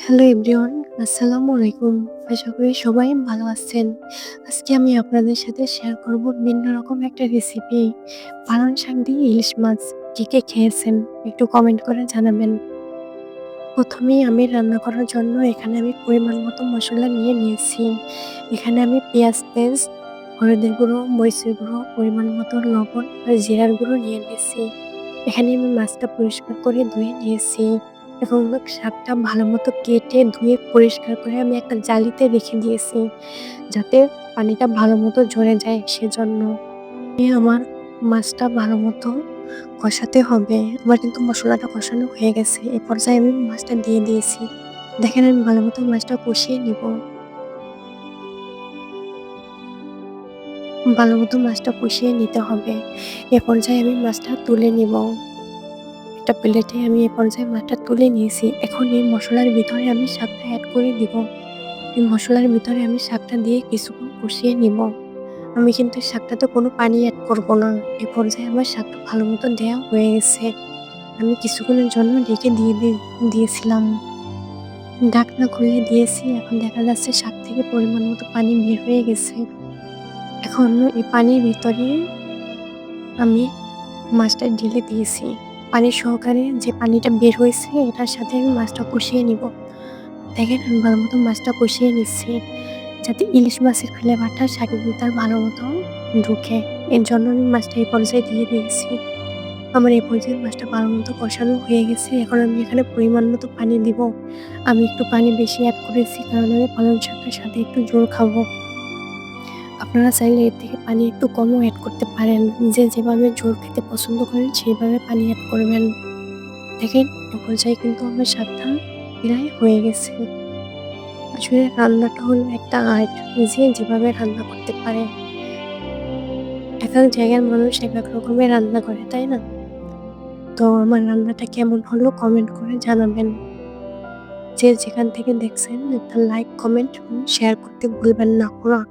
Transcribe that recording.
Hello everyone আসসালামু আলাইকুম। আশা করি সবাই ভালো আছেন। আজকে আমি আপনাদের সাথে শেয়ার করব ভিন্ন রকম একটা রেসিপি পালং শাক দিয়ে ইলিশ মাছ কে কে খেয়েছেন একটু কমেন্ট করে জানাবেন। প্রথমেই আমি রান্না করার জন্য এখানে আমি পরিমাণ মতো মশলা নিয়ে নিয়েছি। এখানে আমি পেঁয়াজ পেস্ট হলুদের গুঁড়ো, মরিচের গুঁড়ো, পরিমাণ মতো লবণ আর জিরার গুঁড়ো নিয়ে নিয়েছি। এখানে আমি মাছটা পরিষ্কার করে ধুয়ে নিয়েছি। এবং শাকটা ভালো মতো কেটে ধুয়ে পরিষ্কার করে আমি একটা জালিতে রেখে দিয়েছি, যাতে পানিটা ভালো মতো ঝরে যায় সেজন্য। আমার মাছটা ভালো মতো কষাতে হবে। আমার কিন্তু মশলাটা কষানো হয়ে গেছে। এ পর্যায়ে আমি মাছটা দিয়ে দিয়েছি। দেখেন, আমি ভালো মতো মাছটা কষিয়ে নিব। ভালো মতো মাছটা কষিয়ে নিতে হবে। এ পর্যায়ে আমি মাছটা তুলে নিব। একটা প্লেটে আমি এ পর্যায়ে মাছটা তুলে নিয়েছি। এখন এই মশলার ভিতরে আমি শাকটা অ্যাড করে দিব। এই মশলার ভিতরে আমি শাকটা দিয়ে কিছুক্ষণ কষিয়ে নিব। আমি কিন্তু শাকটাতে কোনো পানি অ্যাড করব না। এ পর্যায়ে আমার শাকটা ভালো মতো দেওয়া হয়ে গেছে। আমি কিছুক্ষণের জন্য ঢেকে দিয়ে দিয়েছিলাম। ঢাকনা খুলে দিয়েছি। এখন দেখা যাচ্ছে শাক থেকে পরিমাণ মতো পানি বের হয়ে গেছে। এখন এই পানির ভিতরে আমি মাছটা ঢেলে দিয়েছি। পানি সহকারে যে পানিটা বের হয়েছে, এটার সাথে আমি মাছটা কষিয়ে নিব। দেখেন, আমি ভালো মতো মাছটা কষিয়ে নিচ্ছি, যাতে ইলিশ মাছের ফ্লেভারটা শাকের ভিতর ভালো মতো ঢুকে। এর জন্য আমি মাছটা এই পর্যায়ে দিয়ে দিয়েছি। আমার এই পর্যায়ে মাছটা ভালো মতো কষানো হয়ে গেছে। এখন আমি এখানে পরিমাণ মতো পানি দিব। আমি একটু পানি বেশি অ্যাড করেছি, কারণ আমি পালং শাকের সাথে একটু জোর খাব। আপনারা চাইলে এর থেকে পানি একটু কমও অ্যাড করতে পারেন। যে যেভাবে ঝোল খেতে পছন্দ করেন, সেইভাবে পানি অ্যাড করবেন। দেখেন এ পর্যায়ে কিন্তু আমার সাবধান প্রায় হয়ে গেছে। আসলে রান্নাটা হলো একটা আর্ট যে যেভাবে রান্না করতে পারে। এক এক জায়গার মানুষ এক এক রকমের রান্না করে, তাই না? তো আমার রান্নাটা কেমন হলো কমেন্ট করে জানাবেন। যে যেখান থেকে দেখছেন, একটা লাইক কমেন্ট শেয়ার করতে ভুলবেন না। ওরা